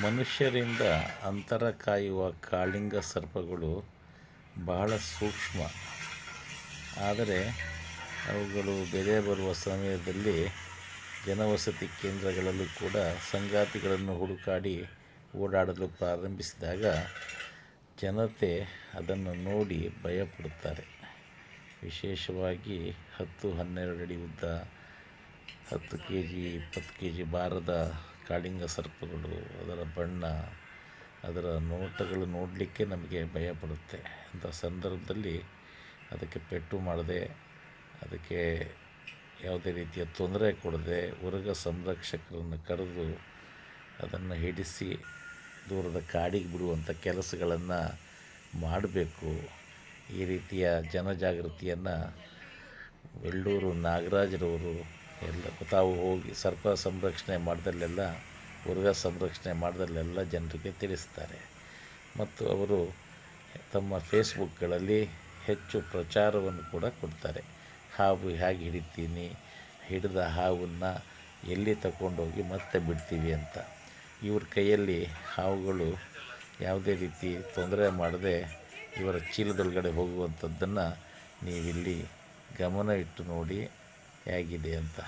ಮನುಷ್ಯರಿಂದ ಅಂತರ ಕಾಯುವ ಕಾಳಿಂಗ ಸರ್ಪಗಳು ಬಹಳ ಸೂಕ್ಷ್ಮ. ಆದರೆ ಅವುಗಳು ಬೆಲೆ ಬರುವ ಸಮಯದಲ್ಲಿ ಜನವಸತಿ ಕೇಂದ್ರಗಳಲ್ಲೂ ಕೂಡ ಸಂಗಾತಿಗಳನ್ನು ಹುಡುಕಾಡಿ ಓಡಾಡಲು ಪ್ರಾರಂಭಿಸಿದಾಗ ಜನತೆ ಅದನ್ನು ನೋಡಿ ಭಯಪಡುತ್ತಾರೆ. ವಿಶೇಷವಾಗಿ ಹತ್ತು ಹನ್ನೆರಡು ಅಡಿ ಉದ್ದ, ಹತ್ತು ಕೆ ಜಿ ಇಪ್ಪತ್ತು ಕೆ ಜಿ ಭಾರದ ಕಾಳಿಂಗ ಸರ್ಪಗಳು, ಅದರ ಬಣ್ಣ, ಅದರ ನೋಟಗಳು ನೋಡಲಿಕ್ಕೆ ನಮಗೆ ಭಯ ಪಡುತ್ತೆ. ಅಂಥ ಸಂದರ್ಭದಲ್ಲಿ ಅದಕ್ಕೆ ಪೆಟ್ಟು ಮಾಡದೆ, ಅದಕ್ಕೆ ಯಾವುದೇ ರೀತಿಯ ತೊಂದರೆ ಕೊಡದೆ ಉರಗ ಸಂರಕ್ಷಕರನ್ನು ಕರೆದು ಅದನ್ನು ಹಿಡಿಸಿ ದೂರದ ಕಾಡಿಗೆ ಬಿಡುವಂಥ ಕೆಲಸಗಳನ್ನು ಮಾಡಬೇಕು. ಈ ರೀತಿಯ ಜನಜಾಗೃತಿಯನ್ನು ಬೆಳ್ಳೂರು ನಾಗರಾಜರವರು ಎಲ್ಲ ತಾವು ಹೋಗಿ ಸರ್ಪ ಸಂರಕ್ಷಣೆ ಮಾಡಿದಲ್ಲೆಲ್ಲ, ಉರ್ಗ ಸಂರಕ್ಷಣೆ ಮಾಡಿದಲ್ಲೆಲ್ಲ ಜನರಿಗೆ ತಿಳಿಸ್ತಾರೆ. ಮತ್ತು ಅವರು ತಮ್ಮ ಫೇಸ್ಬುಕ್ಗಳಲ್ಲಿ ಹೆಚ್ಚು ಪ್ರಚಾರವನ್ನು ಕೂಡ ಕೊಡ್ತಾರೆ. ಹಾವು ಹೇಗೆ ಹಿಡಿತೀನಿ, ಹಿಡಿದ ಹಾವನ್ನು ಎಲ್ಲಿ ತಗೊಂಡೋಗಿ ಮತ್ತೆ ಬಿಡ್ತೀವಿ ಅಂತ. ಇವ್ರ ಕೈಯಲ್ಲಿ ಹಾವುಗಳು ಯಾವುದೇ ರೀತಿ ತೊಂದರೆ ಮಾಡದೆ ಇವರ ಚೀಲದೊಳಗಡೆ ಹೋಗುವಂಥದ್ದನ್ನು ನೀವಿಲ್ಲಿ ಗಮನ ಇಟ್ಟು ನೋಡಿ ಹೇಗಿದೆ ಅಂತ.